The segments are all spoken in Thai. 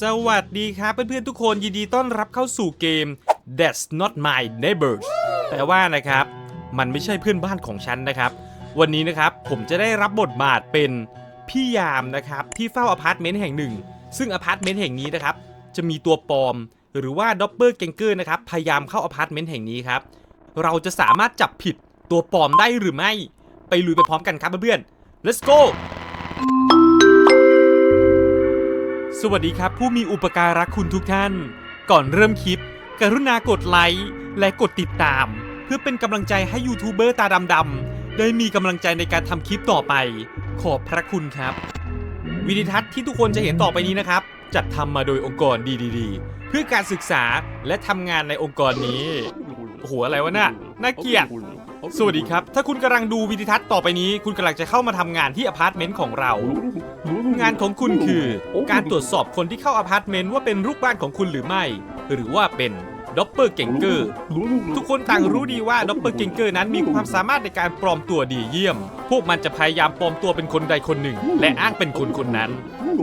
สวัสดีครับเพื่อนๆทุกคนยินดีต้อนรับเข้าสู่เกม That's Not My Neighbors แต่ว่านะครับ มันไม่ใช่เพื่อนบ้านของฉันนะครับ วันนี้นะครับผมจะได้รับบทบาทเป็นพี่ยามนะครับที่เฝ้าอพาร์ตเมนต์แห่งหนึ่ง ซึ่งอพาร์ตเมนต์แห่งนี้นะครับจะมีตัวปลอม หรือว่าด็อปเปอร์เกงเกอร์นะครับพยายามเข้าอพาร์ตเมนต์แห่งนี้ครับเราจะสามารถจับผิดตัวปลอมได้หรือไม่ ไปลุยไปพร้อมกันครับเพื่อนๆ let's go สวัสดีครับ ผู้มีอุปการะคุณทุกท่าน ก่อนเริ่มคลิป กรุณากดไลค์และกดติดตาม เพื่อเป็นกำลังใจให้ยูทูบเบอร์ตาดำๆได้มีกำลังใจในการทำคลิปต่อไป ขอบพระคุณครับ วิดีทัศน์ที่ทุกคนจะเห็นต่อไปนี้นะครับ จัดทำมาโดยองค์กรดีๆ เพื่อการศึกษาและทำงานในองค์กรนี้โอ้โหอะไรวะน่ะน่าเกลียด สวัสดีครับ ถ้าคุณกำลังดูวิดีทัศน์ต่อไปนี้ คุณกำลังจะเข้ามาทำงานที่อพาร์ตเมนต์ของเรา งานของคุณคือ การตรวจสอบคนที่เข้าอพาร์ตเมนต์ว่าเป็นลูกบ้านของคุณหรือไม่ หรือว่าเป็นด็อปเปอร์เกงเกอร์ ทุกคนต่างรู้ดีว่าด็อปเปอร์เกงเกอร์นั้นมีความสามารถในการปลอมตัวดีเยี่ยม พวกมันจะพยายามปลอมตัวเป็นคนใดคนหนึ่ง และอ้างเป็นคนคนนั้น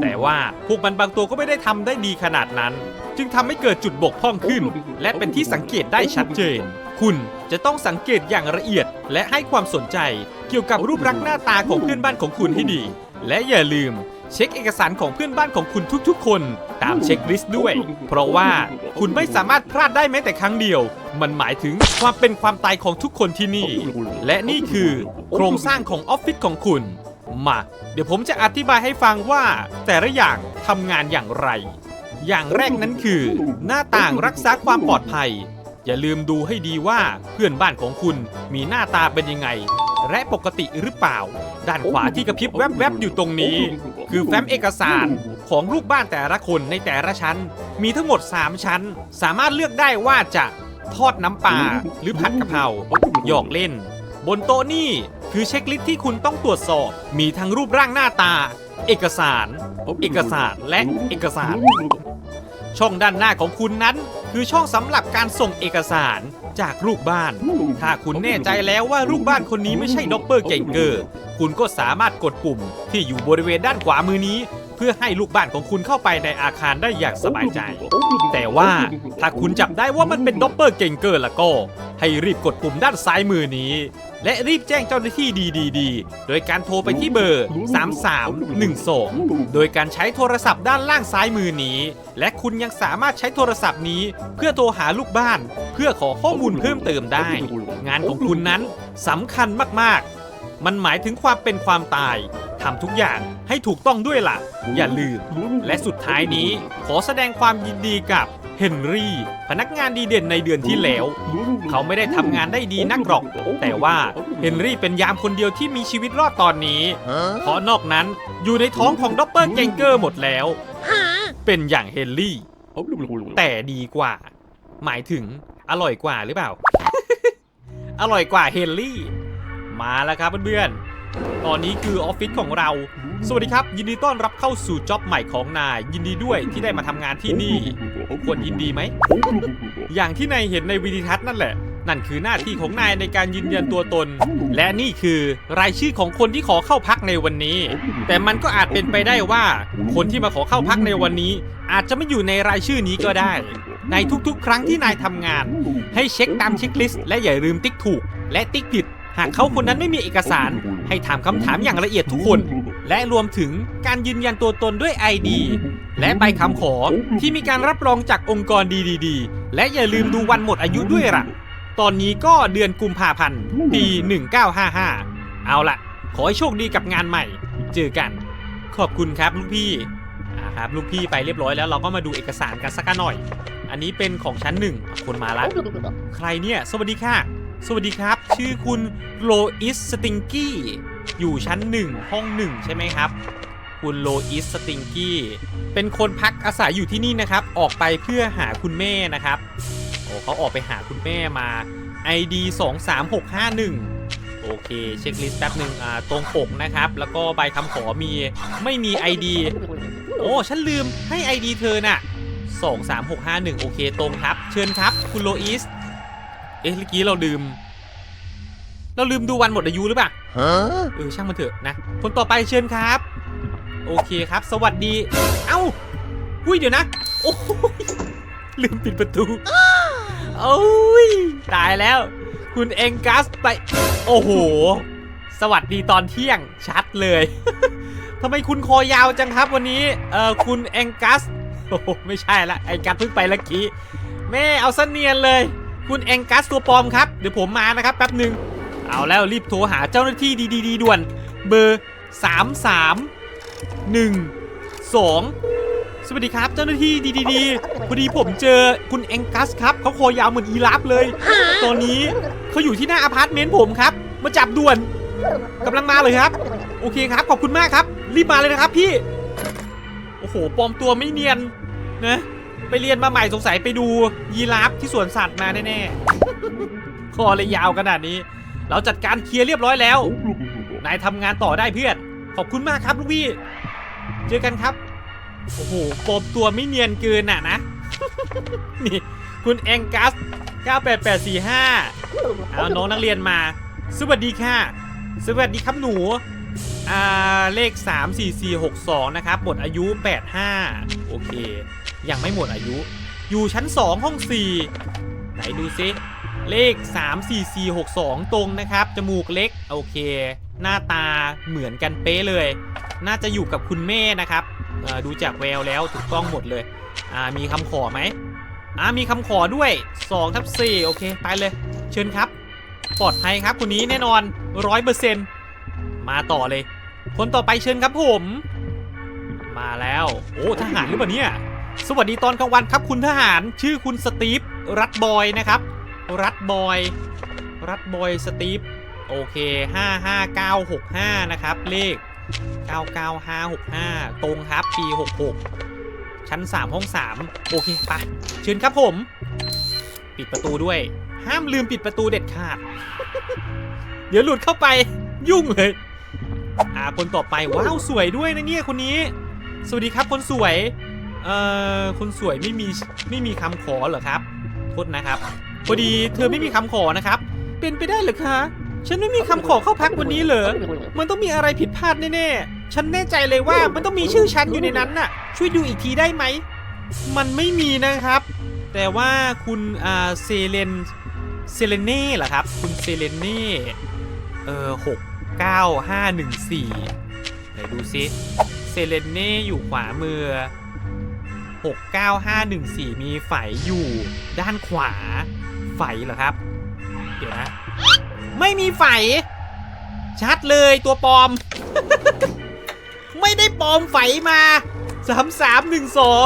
แต่ว่าพวกมันบางตัวก็ไม่ได้ทำได้ดีขนาดนั้น จึงทำให้เกิดจุดบกพร่องขึ้น และเป็นที่สังเกตได้ชัดเจน คุณจะต้องสังเกตอย่างละเอียด และให้ความสนใจเกี่ยวกับรูปลักษณ์หน้าตาของเพื่อนบ้านของคุณให้ดี และอย่าลืมเช็คเอกสารของเพื่อนบ้านของคุณทุกๆ คนตามเช็คลิสต์ด้วย เพราะว่าคุณไม่สามารถพลาดได้แม้แต่ครั้งเดียว มันหมายถึงความเป็นความตายของทุกคนที่นี่ และนี่คือโครงสร้างของออฟฟิศของคุณ มา เดี๋ยวผมจะอธิบายให้ฟังว่า แต่ละอย่างทำงานอย่างไร อย่างแรกนั้นคือ หน้าต่างรักษาความปลอดภัย อย่าลืมดูให้ดีว่าเพื่อนบ้านของคุณมีหน้าตาเป็นยังไง และปกติหรือเปล่า ด้านขวาที่กระพริบแวบๆอยู่ตรงนี้ คือแฟ้มเอกสารของลูกบ้านแต่ละคนในแต่ละชั้น มีทั้งหมด 3 ชั้น สามารถเลือกได้ว่าจะทอดน้ำปลาหรือผัดกะเพราหยอกเล่น บนโต๊ะนี่คือเช็คลิสต์ที่คุณต้องตรวจสอบ มีทั้งรูปร่างหน้าตา เอกสาร เอกสารและเอกสาร ช่องด้านหน้าของคุณนั้น คือช่องสำหรับการส่งเอกสารจากลูกบ้าน ถ้าคุณแน่ใจแล้วว่าลูกบ้านคนนี้ไม่ใช่ด็อปเปอร์เกงเกอร์ คุณก็สามารถกดปุ่มที่อยู่บริเวณด้านขวามือนี้ เพื่อให้ลูกบ้านของคุณเข้าไปในอาคารได้อย่างสบายใจ แต่ว่าถ้าคุณจับได้ว่ามันเป็นด็อปเปอร์เก่งเกอร์แล้วก็ ให้รีบกดปุ่มด้านซ้ายมือนี้ และรีบแจ้งเจ้าหน้าที่ดีๆ โดยการโทรไปที่เบอร์ 3312 โดยการใช้โทรศัพท์ด้านล่างซ้ายมือนี้ และคุณยังสามารถใช้โทรศัพท์นี้ เพื่อโทรหาลูกบ้าน เพื่อขอข้อมูลเพิ่มเติมได้ งานของคุณนั้นสำคัญมากๆ มันหมายถึงความเป็นความตาย ทำทุกอย่างให้ถูกต้องด้วยล่ะ อย่าลืม และสุดท้ายนี้ขอแสดงความยินดีกับเฮนรี่ พนักงานดีเด่นในเดือนที่แล้ว เขาไม่ได้ทำงานได้ดีนักหรอก แต่ว่าเฮนรี่เป็นยามคนเดียวที่มีชีวิตรอดตอนนี้ เพราะนอกนั้นอยู่ในท้องของด็อปเปอร์เกงเกอร์หมดแล้ว เป็นอย่างเฮนรี่ แต่ดีกว่า หมายถึงอร่อยกว่าหรือเปล่า อร่อยกว่าเฮนรี่ มาแล้วครับเพื่อนๆ ตอนนี้คือออฟฟิศของเรา สวัสดีครับ ยินดีต้อนรับเข้าสู่จ็อบใหม่ของนาย ยินดีด้วยที่ได้มาทำงานที่นี่ ควรยินดีไหม อย่างที่นายเห็นในวิดีทัศน์นั่นแหละ นั่นคือหน้าที่ของนายในการยืนยันตัวตน และนี่คือรายชื่อของคนที่ขอเข้าพักในวันนี้ แต่มันก็อาจเป็นไปได้ว่า คนที่มาขอเข้าพักในวันนี้ อาจจะไม่อยู่ในรายชื่อนี้ก็ได้ ในทุกๆ ครั้งที่นายทำงาน ให้เช็คตามเช็คลิสต์และอย่าลืมติ๊กถูก และติ๊กผิด หากเขาคนนั้นไม่มีเอกสารให้ถามคำถามอย่างละเอียดทุกคน และรวมถึงการยืนยันตัวตนด้วย ID และใบคำขอที่มีการรับรองจากองค์กรดีๆ และอย่าลืมดูวันหมดอายุด้วยล่ะ ตอนนี้ก็เดือนกุมภาพันธ์ปี 1955 เอาล่ะ ขอให้โชคดีกับงานใหม่ เจอกัน ขอบคุณครับลูกพี่อ่าครับ ลูกพี่ไปเรียบร้อยแล้วเราก็มาดูเอกสารกันสักหน่อย อันนี้เป็นของชั้นหนึ่งคนมาละใครเนี่ย สวัสดีค่ะ สวัสดีครับ ชื่อคุณโลอิสสติงกี้อยู่ชั้นหนึ่งห้องหนึ่งใช่ไหมครับ คุณโลอิสสติงกี้เป็นคนพักอาศัยอยู่ที่นี่นะครับ ออกไปเพื่อหาคุณแม่นะครับโอ้เขาออกไปหาคุณแม่มา ID 23651 โอเค เช็คลิสต์แป๊บหนึ่งอ่าตรงปกนะครับ แล้วก็ใบคำขอมีไม่มี ID โอ้ฉันลืมให้ ID เธอน่ะ 23651 โอเคตรงครับ เชิญครับ คุณโลอิส เอ๊ะเมื่อกี้เราลืม เราลืมดูวันหมดอายุหรือเปล่าเออช่างมันเถอะนะ คนต่อไปเชิญครับ โอเคครับ สวัสดี เอ้าอุ้ยเดี๋ยวนะ โอ้ยลืมปิดประตูโอ้ยตายแล้ว คุณเองกัสไป โอ้โห สวัสดีตอนเที่ยงชัดเลยทำไมคุณคอยาวจังครับวันนี้ เออคุณเองกัสโอ้โหไม่ใช่ละไอ้กัสเพิ่งไปเมื่อกี้ แม่เอาซะเนียนเลย คุณเองกัสตัวปลอมครับ เดี๋ยวผมมานะครับแป๊บหนึ่งเอาแล้วรีบโทรหาเจ้าหน้าที่ดีๆด่วน เบอร์ 3 3 1 2 สวัสดีครับเจ้าหน้าที่ดีๆพอดีผมเจอคุณเองกัสครับเขาคอยาวเหมือนอีราฟเลย ตอนนี้เขาอยู่ที่หน้าอพาร์ตเมนต์ผมครับ มาจับด่วนกำลังมาเลยครับ โอเคครับขอบคุณมากครับ รีบมาเลยนะครับพี่ โอ้โหปลอมตัวไม่เนียนนะ ไปเรียนมาใหม่สงสัยไปดูยีราฟที่สวนสัตว์มาแน่ๆ คอเลยยาวขนาดนี้ เราจัดการเคลียร์เรียบร้อยแล้ว นายทำงานต่อได้เพื่อน ขอบคุณมากครับลูกพี่ เจอกันครับ โอ้โหปอมตัวไม่เนียนเกินน่ะนะ นี่คุณแองกัส 98845 เอาน้องนักเรียนมา สวัสดีค่ะ สวัสดีครับหนูอ่าเลข 34462 นะครับหมดอายุ 85 โอเค ยังไม่หมดอายุ อยู่ชั้น 2 ห้อง 4 ไหนดูซิ เลข 34462 ตรงนะครับ จมูกเล็ก โอเค หน้าตาเหมือนกันเป๊ะเลย น่าจะอยู่กับคุณแม่นะครับ ดูจากแววแล้วถูกต้องหมดเลย มีคำขอไหมมีคำขอด้วย2ทับ4โอเค ไปเลย เชิญครับ ปลอดภัยครับคนนี้แน่นอนร้อยเปอร์เซ็นต์มาต่อเลย คนต่อไปเชิญครับผม มาแล้ว โอ้ทหารหรือเปล่าเนี่ย สวัสดีตอนกลางวันครับคุณทหาร ชื่อคุณสตีฟรัตบอยนะครับ รัตบอย รัตบอยสตีฟโอเค 55965 นะครับ เลข 99565 ตรงครับ ปี 66 ชั้น 3 ห้อง 3 โอเคไปเชิญครับผม ปิดประตูด้วย ห้ามลืมปิดประตูเด็ดขาด เดี๋ยวหลุดเข้าไปยุ่งเลย อ่า คนต่อไป ว้าว สวยด้วยนะเนี่ยคนนี้ สวัสดีครับคนสวย อ่อคนสวยไม่มีไม่มีคำขอเหรอครับโทษนะครับพอดีเธอไม่มีคำขอนะครับ เป็นไปได้เหรือคะฉันไม่มีคำขอเข้าพักวันนี้เหรอมันต้องมีอะไรผิดพลาดแน่ๆฉันแน่ใจเลยว่ามันต้องมีชื่อฉันอยู่ในนั้นน่ะ ช่วยดูอีกทีได้ไหมมันไม่มีนะครับ แต่ว่าคุณอ่าเซเลนเซเลเน่เหรอครับ คุณเซเลเน่เออหกเก้าห้าหนึ่งสี่ไหนดูซิเซเลเน่อยู่ขวามือ หกเก้าห้าหนึ่งสี่มีไฝอยู่ด้านขวา ไฝเหรอครับ เดี๋ยวนะ ไม่มีไฝ ชัดเลยตัวปลอม ไม่ได้ปลอมไฝมาสามสามหนึ่งสอง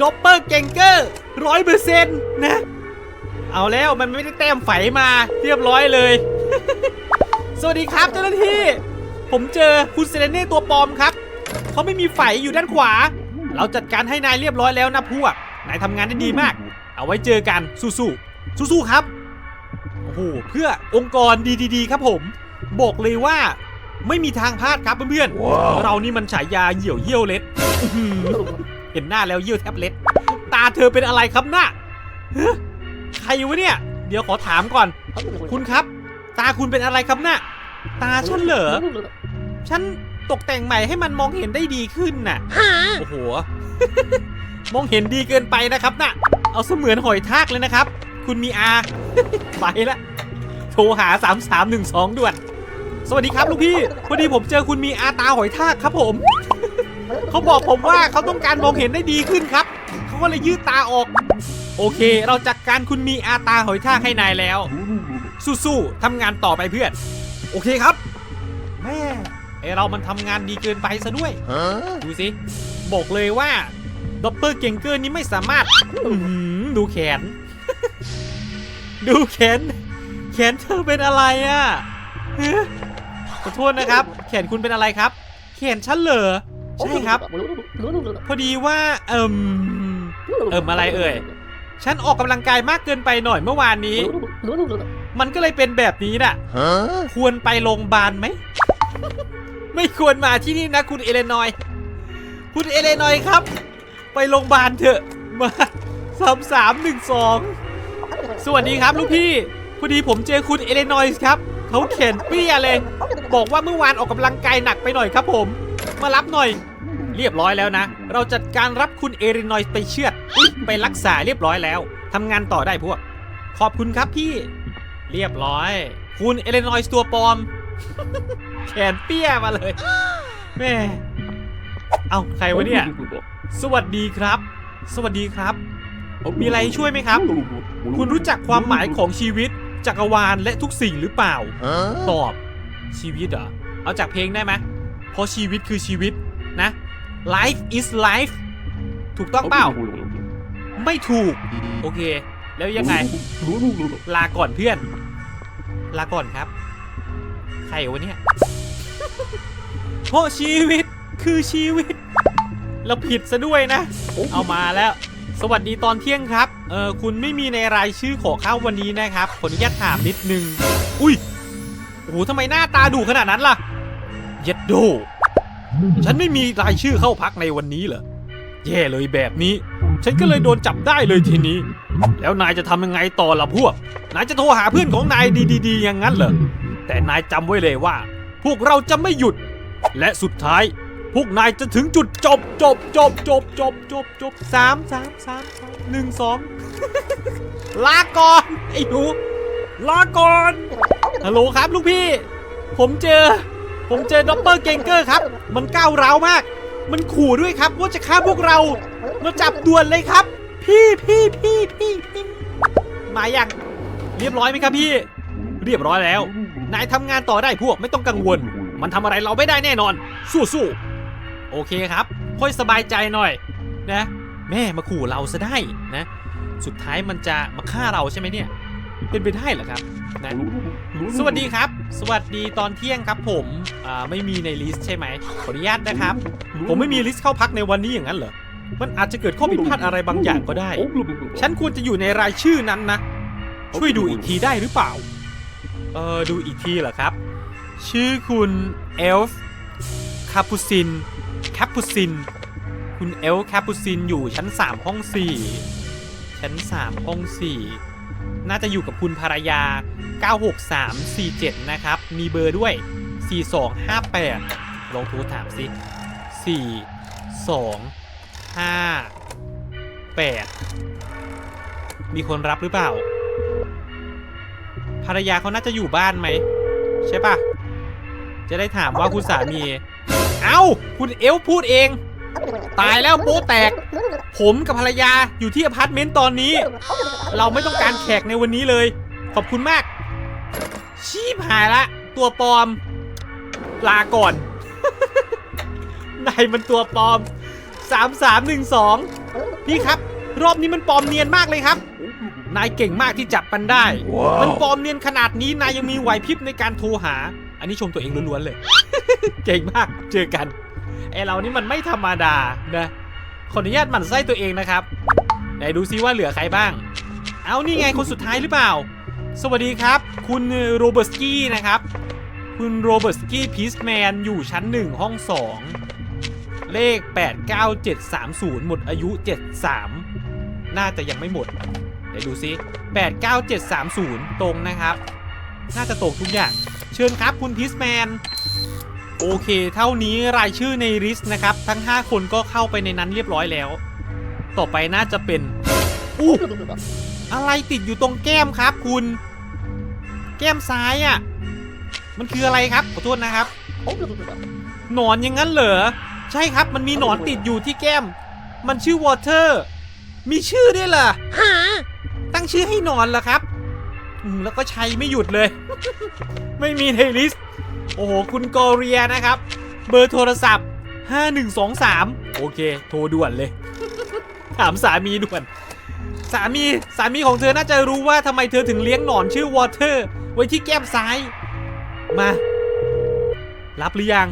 ดอปเปอร์เกงเกอร์ร้อยเปอร์เซ็นต์นะ เอาแล้วมันไม่ได้แต้มไฝมาเรียบร้อยเลย สวัสดีครับเจ้าหน้าที่ ผมเจอคุณเซเลเน่ตัวปลอมครับเขาไม่มีไฝอยู่ด้านขวา เราจัดการให้นายเรียบร้อยแล้วนะพวก นายทำงานได้ดีมาก เอาไว้เจอกัน สู้ๆ สู้ๆ ครับ โอ้โห เพื่อองค์กรดีๆ ครับผม บอกเลยว่าไม่มีทางพลาดครับเพื่อนๆ เรานี่มันฉายาเหี่ยวเยี่ยวเล็ดอื้อหือเห็นหน้าแล้วเยี่ยวแทบเล็ด ตาเธอเป็นอะไรครับหน้าฮะใครวะเนี่ย เดี๋ยวขอถามก่อน คุณครับ ตาคุณเป็นอะไรครับน่ะตาฉันเหรอ ฉัน ตกแต่งใหม่ให้มันมองเห็นได้ดีขึ้นน่ะ โอ้โห มองเห็นดีเกินไปนะครับน่ะ เอาเสมือนหอยทากเลยนะครับ คุณมีอา ไปละโทรหา 3312 ด่วน สวัสดีครับลูกพี่ พอดีผมเจอคุณมีอาตาหอยทากครับผม เขาบอกผมว่าเขาต้องการมองเห็นได้ดีขึ้นครับ เขาก็เลยยืดตาออก โอเค เราจัดการคุณมีอาตาหอยทากให้นายแล้ว สู้ๆทำงานต่อไปเพื่อน โอเคครับ แม่ ไอเรามันทำงานดีเกินไปซะด้วย ดูสิ บอกเลยว่าดอปเปอร์เกงเกอร์นี้ไม่สามารถอื้อหือดูแขน ดูแขน แขนเธอเป็นอะไรอะ่ะฮะขอโทษนะครับ แขนคุณเป็นอะไรครับ แขนฉันเหรอใช่ครับ พอดีว่า เอิมเอิมอะไรเอ่ยฉันออกกำลังกายมากเกินไปหน่อยเมื่อวานนี้ มันก็เลยเป็นแบบนี้น่ะ ควรไปโรงพยาบาลไหม ไม่ควรมาที่นี่นะคุณเอเลนอย คุณเอเลนอยครับ ไปโรงพยาบาลเถอะ มาสามสามหนึ่งสองสวัสดีครับลูกพี่ พอดีผมเจอคุณเอเลนอยครับ เขาเข็นเปี้ยเลย บอกว่าเมื่อวานออกกำลังกายหนักไปหน่อยครับผม มารับหน่อย เรียบร้อยแล้วนะ เราจัดการรับคุณเอรินอยไปเชือดอุ๊ยไปรักษาเรียบร้อยแล้วทำงานต่อได้พวก ขอบคุณครับพี่ เรียบร้อย คุณเอรินอยตัวปลอม แขนเปี้ยมาเลยแม่เอาใครวะเนี่ย สวัสดีครับ สวัสดีครับ มีอะไรให้ช่วยไหมครับ คุณรู้จักความหมายของชีวิต จักรวาลและทุกสิ่งหรือเปล่า ตอบชีวิตเหรอ เอาจากเพลงได้ไหมเพราะชีวิตคือชีวิตนะ life is life ถูกต้องเปล่า ไม่ถูก โอเค แล้วยังไง ลาก่อนเพื่อน ลาก่อนครับใค รวะเนี่ยเพราะชีวิตคือชีวิต เราผิดซะด้วยนะ เอามาแล้ว สวัสดีตอนเที่ยงครับ เออคุณไม่มีในรายชื่อขอเข้าวันนี้นะครับ ขออนุญาตถามนิดนึง อุ้ยโอ้โหทำไมหน้าตาดุขนาดนั้นล่ะ เย็ดโด ฉันไม่มีรายชื่อเข้าพักในวันนี้เหรอ แย่เลยแบบนี้ ฉันก็เลยโดนจับได้เลยทีนี้ แล้วนายจะทำยังไงต่อล่ะพวก นายจะโทรหาเพื่อนของนายดีๆ อย่างนั้นเหรอ แต่นายจำไว้เลยว่า พวกเราจะไม่หยุด และสุดท้าย พวกนายจะถึงจุดจบจบจบจบจบจบจบสามสามสามสามหนึ่งสองลาก่อนไอ้หนูลาก่อนฮัลโหลครับลูกพี่ ผมเจอ ผมเจอด็อปเปอร์เกงเกอร์ครับ มันก้าวร้าวมาก มันขู่ด้วยครับว่าจะฆ่าพวกเรามาจับด่วนเลยครับ พี่พี่พี่พี่พี่มาอย่างเรียบร้อยไหมครับพี่ เรียบร้อยแล้ว นายทำงานต่อได้พวกไม่ต้องกังวล มันทำอะไรเราไม่ได้แน่นอน สู้ๆโอเคครับ ค่อยสบายใจหน่อย นะ แม่มาขู่เราซะได้นะ สุดท้ายมันจะมาฆ่าเราใช่ไหมเนี่ย เป็นไปได้เหรอครับนะสวัสดีครับ สวัสดีตอนเที่ยงครับผมอ่าไม่มีในลิสต์ใช่ไหมขออนุญาตนะครับ ผมไม่มีลิสต์เข้าพักในวันนี้อย่างนั้นเหรอมันอาจจะเกิดข้อผิดพลาดอะไรบางอย่างก็ได้ ฉันควรจะอยู่ในรายชื่อนั้นนะ ช่วยดูอีกทีได้หรือเปล่า เออดูอีกทีเหรอครับ ชื่อคุณเอลฟ์คาปูซินแคปปูซิน คุณเอลฟ์แคปปูซินอยู่ชั้น 3 ห้อง 4 ชั้น 3 ห้อง 4 น่าจะอยู่กับคุณภรรยา 96347 นะครับ มีเบอร์ด้วย 4258 ลองโทรถามสิ 4 2 5 8 มีคนรับหรือเปล่า ภรรยาเขาน่าจะอยู่บ้านไหม ใช่ปะจะได้ถามว่าคุณสามี เอ้า คุณเอลพูดเอง ตายแล้วโป๊แตก ผมกับภรรยาอยู่ที่อพาร์ตเมนต์ตอนนี้ เราไม่ต้องการแขกในวันนี้เลย ขอบคุณมาก ชีพหายละ ตัวปลอม ลาก่อน นายมันตัวปลอม3312พี่ครับ รอบนี้มันปลอมเนียนมากเลยครับ นายเก่งมากที่จับมันได้ มันปลอมเนียนขนาดนี้นายยังมีไหวพริบในการโทรหา อันนี้ชมตัวเองล้วนๆเลย เก่งมาก เจอกันไอเรานี่มันไม่ธรรมดานะขออนุญาตหมั่นไส้ตัวเองนะครับไหนดูซิว่าเหลือใครบ้าง เอานี่ไงคนสุดท้ายหรือเปล่า สวัสดีครับ คุณโรเบิร์ตสกี้นะครับ คุณโรเบิร์ตสกี้พีซแมนอยู่ชั้น 1 ห้อง 2 เลข 89730 หมดอายุ 73 น่าจะยังไม่หมด เดี๋ยวดูซิ 89730 ตรงนะครับ น่าจะตกทุกอย่าง เชิญครับคุณพีซแมน โอเค เท่านี้รายชื่อในลิสนะครับ ทั้ง 5 คนก็เข้าไปในนั้นเรียบร้อยแล้ว ต่อไปน่าจะเป็นอู้อะไรติดอยู่ตรงแก้มครับคุณ แก้มซ้ายอะ่ะ มันคืออะไรครับ ขอโทษนะครับ หนอนอย่างนั้นเหรอ ใช่ครับ มันมีหนอนติดอยู่ที่แก้ม มันชื่อวอเตอร์ มีชื่อด้วยเหรอ ตั้งชื่อให้นอนเหรอครับแล้วก็ใช้ไม่หยุดเลย ไม่มีในลิสต์โอ้โห คุณกอเรียนะครับ เบอร์โทรศัพท์ 5123 โอเค โทรด่วนเลย ถามสามีด่วน สามีสามีของเธอน่าจะรู้ว่าทำไมเธอถึงเลี้ยงหนอนชื่อวอเตอร์ ไว้ที่แก้มซ้าย มา รับหรือยัง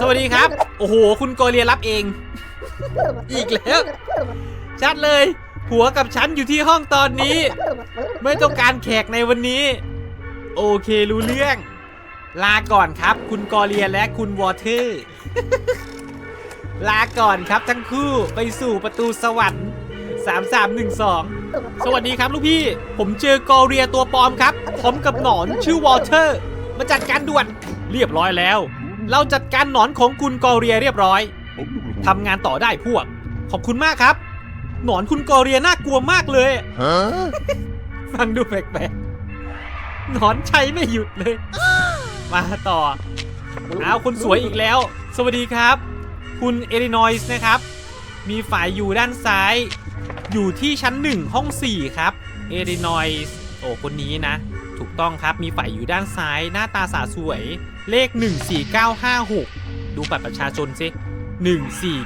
สวัสดีครับ โอ้โห คุณกอเรียรับเอง อีกแล้ว ชัดเลย ผัวกับฉันอยู่ที่ห้องตอนนี้ ไม่ต้องการแขกในวันนี้ โอเครู้เรื่อง ลาก่อนครับ คุณกอเรียและคุณวอเตอร์ลาก่อนครับทั้งคู่ไปสู่ประตูสวรรค์3312 สวัสดีครับลูกพี่ ผมเจอกอเรียตัวปลอมครับพร้อมกับหนอนชื่อวอเตอร์ มาจัดการด่วนเรียบร้อยแล้ว เราจัดการหนอนของคุณกอเรียเรียบร้อยทำงานต่อได้พวก ขอบคุณมากครับ หนอนคุณกอเรียน่ากลัวมากเลย Huh? ฟังดูแปลกๆ หนอนใช้ไม่หยุดเลย มาต่อเอาคุณสวยอีกแล้ว สวัสดีครับ คุณเอรินอยส์นะครับ มีฝ่ายอยู่ด้านซ้าย อยู่ที่ชั้นหนึ่งห้องสี่ครับ เอรินอยส์โอ้คนนี้นะ ถูกต้องครับ มีฝ่ายอยู่ด้านซ้าย หน้าตาสาสวย เลข 14956 ดูบัตรประชาชนสิ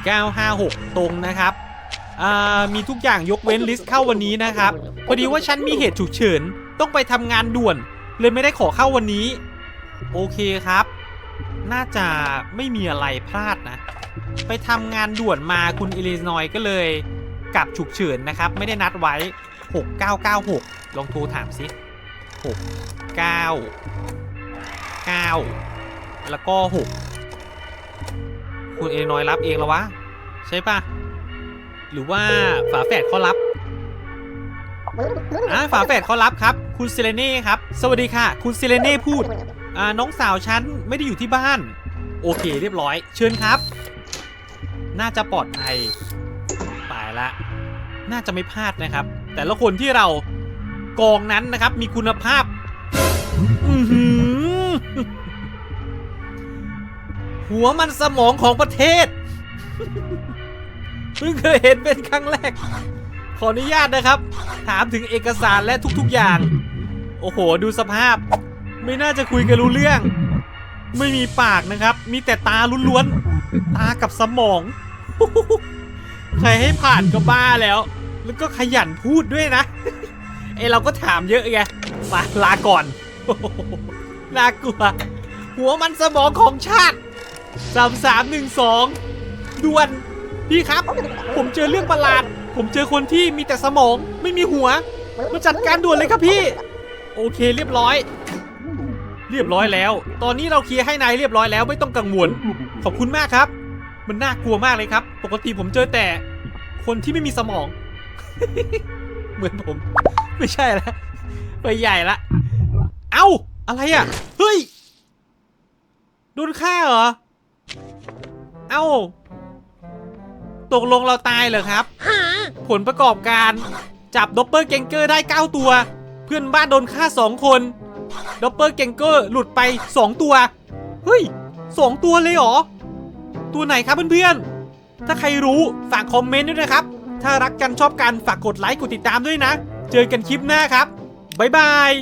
14956 ตรงนะครับ อ่ามีทุกอย่างยกเว้นลิสต์เข้าวันนี้นะครับ พอดีว่าฉันมีเหตุฉุกเฉิน ต้องไปทำงานด่วน เลยไม่ได้ขอเข้าวันนี้ โอเคครับ น่าจะไม่มีอะไรพลาดนะ ไปทำงานด่วนมาคุณอิลินอยก็เลยกลับฉุกเฉินนะครับ ไม่ได้นัดไว้ 6996 ลองโทรถามสิ6 9 9 แล้วก็ 6 คุณเอลินอยรับเองแล้ววะ ใช่ปะ หรือว่าฝาแฝดเขารับอ่าฝาแฝดเขารับครับ คุณเซเลเน่ครับ สวัสดีค่ะ คุณเซเลเน่พูดอ่าน้องสาวฉันไม่ได้อยู่ที่บ้าน โอเคเรียบร้อย เชิญครับ น่าจะปลอดภัยตายละ น่าจะไม่พลาดนะครับ แต่ละคนที่เรากองนั้นนะครับ มีคุณภาพอื้อหือหัวมันสมองของประเทศเพิ่งเคยเห็นเป็นครั้งแรก ขออนุญาตนะครับ ถามถึงเอกสารและทุกๆอย่าง โอ้โห ดูสภาพ ไม่น่าจะคุยกันรู้เรื่อง ไม่มีปากนะครับ มีแต่ตาล้วนๆ ตากับสมอง ใครให้ผ่านก็บ้าแล้ว แล้วก็ขยันพูดด้วยนะไอเราก็ถามเยอะไงมาลาก่อนน่ากลัว หัวมันสมองของชาติสามสามหนึ่งสองด่วน พี่ครับ ผมเจอเรื่องประหลาด ผมเจอคนที่มีแต่สมองไม่มีหัว มาจัดการด่วนเลยครับพี่ โอเคเรียบร้อย เรียบร้อยแล้ว ตอนนี้เราเคลียร์ให้นายเรียบร้อยแล้วไม่ต้องกังวล ขอบคุณมากครับ มันน่ากลัวมากเลยครับ ปกติผมเจอแต่ คนที่ไม่มีสมอง เหมือนผม ไม่ใช่ละไปใหญ่ละ เอ้า อะไรอะ เฮ้ย โดนฆ่าเหรอ เอ้า ตกลงเราตายเหรอครับ ผลประกอบการจับด็อปเปอร์เกงเกอร์ได้ 9 ตัว เพื่อนบ้านโดนฆ่า 2 คนด็อปเปอร์เกงเกอร์หลุดไป 2 ตัว เฮ้ย2ตัวเลยเหรอ ตัวไหนครับเพื่อนๆ ถ้าใครรู้ฝากคอมเมนต์ด้วยนะครับ ถ้ารักกันชอบกันฝากกดไลค์กดติดตามด้วยนะ เจอกันคลิปหน้าครับ บ๊ายบาย